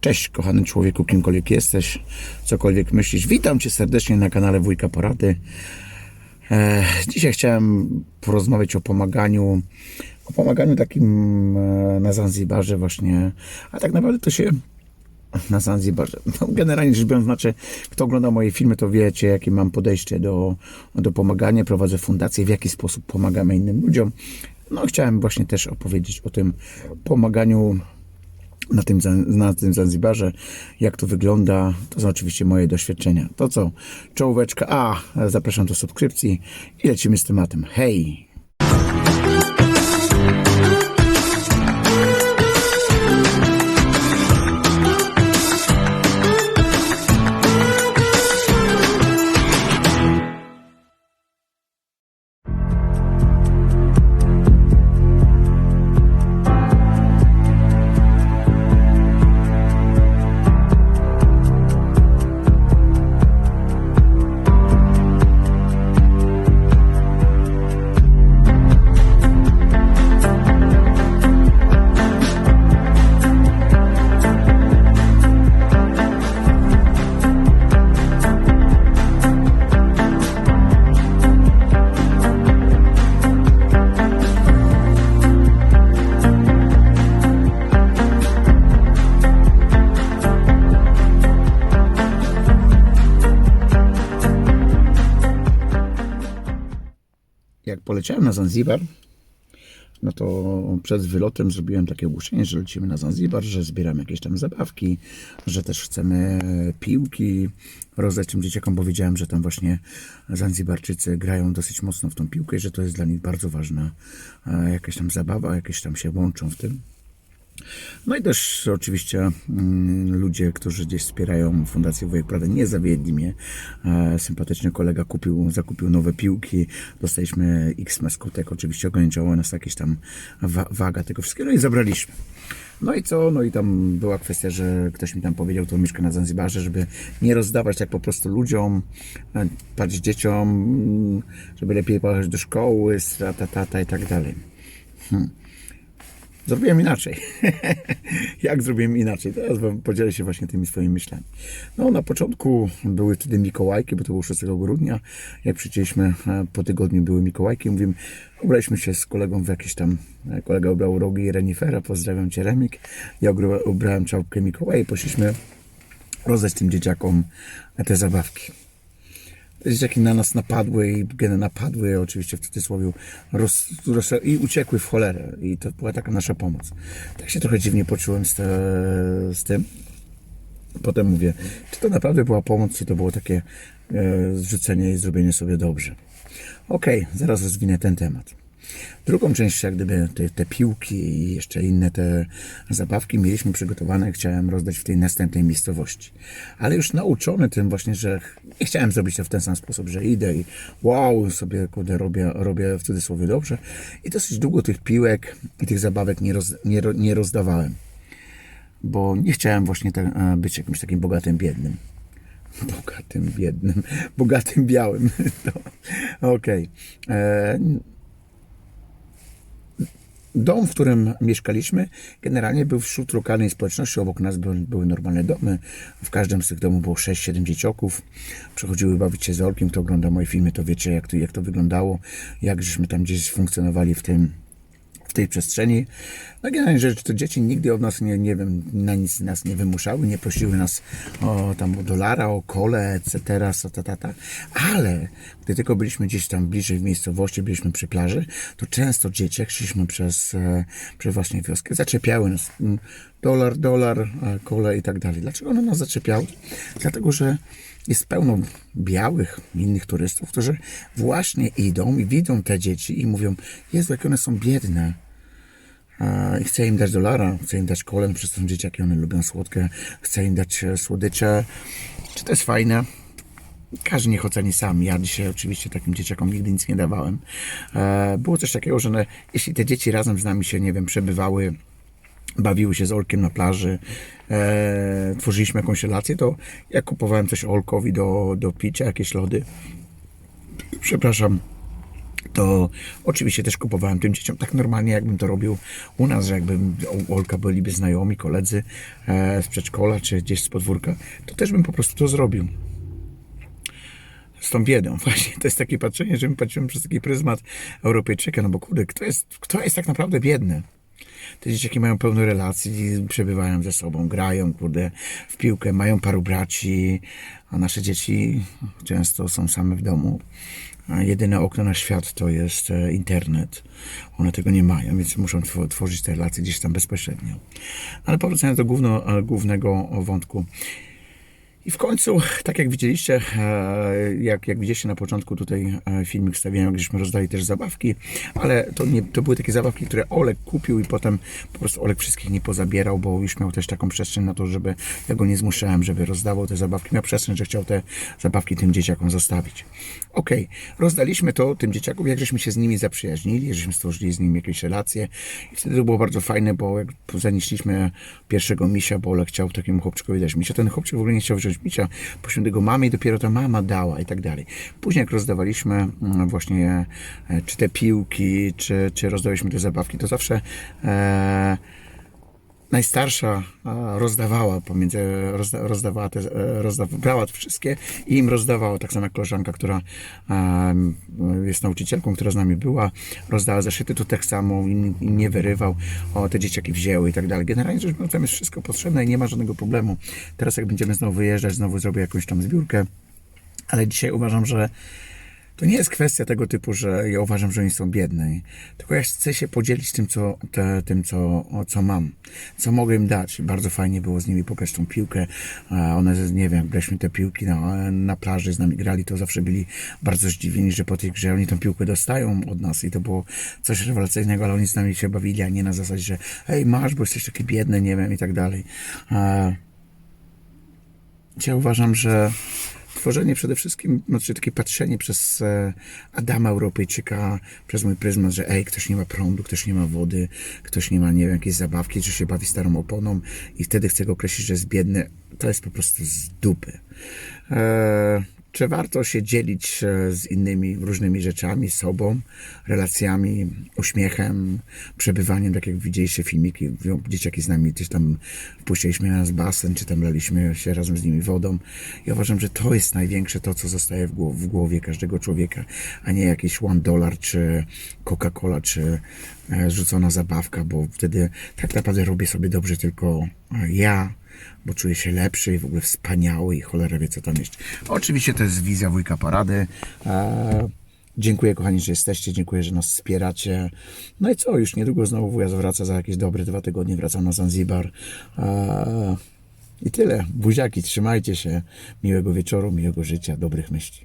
Cześć, kochany człowieku, kimkolwiek jesteś, cokolwiek myślisz. Witam Cię serdecznie na kanale Wujka Porady. Dzisiaj chciałem porozmawiać o pomaganiu, o pomaganiu takim e, na Zanzibarze właśnie, a tak naprawdę to się na Zanzibarze. No, generalnie rzecz biorąc, znaczy, kto ogląda moje filmy, to wiecie, jakie mam podejście do, do pomagania. Prowadzę fundację, w jaki sposób pomagamy innym ludziom. No, chciałem właśnie też opowiedzieć o tym pomaganiu na tym, na tym Zanzibarze, jak to wygląda. To są oczywiście moje doświadczenia. To co? Czołóweczka. A, zapraszam do subskrypcji i lecimy z tematem. Hej! Poleciałem na Zanzibar, no to przed wylotem zrobiłem takie ogłoszenie, że lecimy na Zanzibar, że zbieramy jakieś tam zabawki, że też chcemy piłki rozdać tym dzieciakom, bo wiedziałem, że tam właśnie Zanzibarczycy grają dosyć mocno w tą piłkę i że to jest dla nich bardzo ważna e, jakaś tam zabawa, jakieś tam się łączą w tym. No i też oczywiście mm, ludzie, którzy gdzieś wspierają Fundację Wujek Prada, nie zawiedli mnie. E, sympatyczny kolega kupił, zakupił nowe piłki, dostaliśmy X maskutek, oczywiście ograniczała nas jakaś tam wa- waga tego wszystkiego no i zabraliśmy. No i co? No i tam była kwestia, że ktoś mi tam powiedział, to mieszka na Zanzibarze, żeby nie rozdawać tak po prostu ludziom, e, patrz dzieciom, mm, żeby lepiej pojechać do szkoły, strata, tata i tak dalej. Zrobiłem inaczej. Jak zrobiłem inaczej? Teraz wam podzielę się właśnie tymi swoimi myślami. No, na początku były wtedy Mikołajki, bo to było 6 grudnia. Jak przyjęliśmy e, po tygodniu były Mikołajki. Mówimy, ubraliśmy się z kolegą w jakieś tam, e, kolega ubrał rogi i renifera, pozdrawiam Cię Remik. Ja ubra- ubrałem czapkę Mikołaja i poszliśmy rozdać tym dzieciakom te zabawki. Dzieciaki na nas napadły i geny napadły, oczywiście w cudzysłowie, roz, roz, i uciekły w cholerę. I to była taka nasza pomoc. Tak się trochę dziwnie poczułem z, te, z tym. Potem mówię, czy to naprawdę była pomoc, czy to było takie e, zrzucenie i zrobienie sobie dobrze. Okej, zaraz rozwinę ten temat. Drugą część, jak gdyby te, te piłki i jeszcze inne te zabawki mieliśmy przygotowane, chciałem rozdać w tej następnej miejscowości. Ale już nauczony tym właśnie, że nie chciałem zrobić to w ten sam sposób, że idę i wow, sobie kurde, robię, robię w cudzysłowie dobrze. I dosyć długo tych piłek i tych zabawek nie, roz, nie, nie rozdawałem. Bo nie chciałem właśnie te, e, być jakimś takim bogatym biednym. Bogatym biednym, bogatym białym. To- Okej. E, Dom, w którym mieszkaliśmy, generalnie był wśród lokalnej społeczności. Obok nas były, były normalne domy. W każdym z tych domów było 6-7 dzieciaków. Przychodziły bawić się z Olkiem. Kto ogląda moje filmy, to wiecie, jak to, jak to wyglądało. Jak żeśmy tam gdzieś funkcjonowali w tym, w tej przestrzeni. No generalnie rzecz, to dzieci nigdy od nas nie, nie wiem, na nic nas nie wymuszały, nie prosiły nas o tam o dolara, o kole, etc., ta, ta, ta, ta. Ale gdy tylko byliśmy gdzieś tam bliżej w miejscowości, byliśmy przy plaży, to często dzieci, jak szliśmy przez, e, przez właśnie wioskę, zaczepiały nas dolar, dolar, e, kole i tak dalej. Dlaczego one nas zaczepiały? Dlatego, że jest pełno białych, innych turystów, którzy właśnie idą i widzą te dzieci i mówią, Jezu, jakie one są biedne. I chcę im dać dolara, chcę im dać kolem, przez to dzieciaki, one lubią słodkie, chcę im dać e, słodycze. Czy to jest fajne? Każdy niech oceni sam. Ja dzisiaj oczywiście takim dzieciakom nigdy nic nie dawałem. E, Było coś takiego, że no, jeśli te dzieci razem z nami się, nie wiem, przebywały, bawiły się z Olkiem na plaży, e, tworzyliśmy jakąś relację, to ja kupowałem coś Olkowi do, do picia, jakieś lody. Przepraszam, to oczywiście też kupowałem tym dzieciom tak normalnie, jakbym to robił u nas, że jakbym u Olka byliby znajomi, koledzy e, z przedszkola czy gdzieś z podwórka, to też bym po prostu to zrobił. Z tą biedą, właśnie. To jest takie patrzenie, że my patrzymy przez taki pryzmat Europejczyka, no bo kurde, kto jest, kto jest tak naprawdę biedny? Te dzieciaki mają pełno relacji, przebywają ze sobą, grają, kurde, w piłkę, mają paru braci, a nasze dzieci często są same w domu. A jedyne okno na świat to jest e, internet. One tego nie mają, więc muszą tw- tworzyć te relacje gdzieś tam bezpośrednio. Ale powracając do główno, e, głównego wątku. I w końcu, tak jak widzieliście, e, jak, jak widzieliście na początku tutaj e, filmik wstawiałem, gdzieśmy rozdali też zabawki, ale to, nie, to były takie zabawki, które Olek kupił i potem po prostu Olek wszystkich nie pozabierał, bo już miał też taką przestrzeń na to, żeby, ja go nie zmuszałem, żeby rozdawał te zabawki, miał przestrzeń, że chciał te zabawki tym dzieciakom zostawić. Okej, rozdaliśmy to tym dzieciakom, jak żeśmy się z nimi zaprzyjaźnili, żeśmy stworzyli z nimi jakieś relacje i wtedy to było bardzo fajne, bo jak zanieśliśmy pierwszego misia, bo Olek chciał takiemu chłopczykowi dać misia, ten chłopczyk w ogóle nie chciał wziąć misia, prosił tego mamy i dopiero ta mama dała i tak dalej. Później jak rozdawaliśmy mm, właśnie e, czy te piłki, czy, czy rozdawaliśmy te zabawki, to zawsze e, najstarsza rozdawała pomiędzy, rozda, rozdawała te, e, rozda, brała te wszystkie i im rozdawała, tak samo jak koleżanka, która jest nauczycielką, która z nami była, rozdała zeszyty, to tak samo im nie wyrywał, o, te dzieciaki wzięły i tak dalej. Generalnie rzecz biorąc, tam jest wszystko potrzebne i nie ma żadnego problemu. Teraz jak będziemy znowu wyjeżdżać, znowu zrobię jakąś tam zbiórkę, ale dzisiaj uważam, że to nie jest kwestia tego typu, że ja uważam, że oni są biedni, tylko ja chcę się podzielić tym, co, te, tym co, co mam, co mogę im dać. Bardzo fajnie było z nimi pokazać tą piłkę. One, nie wiem, graliśmy te piłki na, na plaży, z nami grali, to zawsze byli bardzo zdziwieni, że po tej grze oni tą piłkę dostają od nas i to było coś rewelacyjnego, ale oni z nami się bawili, a nie na zasadzie, że hej, masz, bo jesteś taki biedny, nie wiem, i tak dalej. Ja uważam, że tworzenie przede wszystkim, znaczy takie patrzenie przez e, Adama Europejczyka, przez mój pryzmat, że ej, ktoś nie ma prądu, ktoś nie ma wody, ktoś nie ma, nie wiem, jakiejś zabawki, czy się bawi starą oponą i wtedy chce go określić, że jest biedny, to jest po prostu z dupy. E, czy warto się dzielić e, z innymi różnymi rzeczami, sobą, relacjami, uśmiechem, przebywaniem, tak jak widzieliście filmiki, dzieciaki z nami gdzieś tam wpuściliśmy na nas basen, czy tam laliśmy się razem z nimi wodą. Ja uważam, że to jest największe to, co zostaje w głowie, w głowie każdego człowieka, a nie jakiś one dollar, czy Coca-Cola, czy e, rzucona zabawka, bo wtedy tak naprawdę robię sobie dobrze tylko e, ja, bo czuję się lepszy i w ogóle wspaniały i cholera wie co tam jeszcze. Oczywiście to jest wizja wujka parady. Dziękuję kochani, że jesteście, dziękuję, że nas wspieracie. No i co, już niedługo znowu wuja wraca za jakieś dobre dwa tygodnie, wracam na Zanzibar. I tyle. Buziaki, trzymajcie się. Miłego wieczoru, miłego życia, dobrych myśli.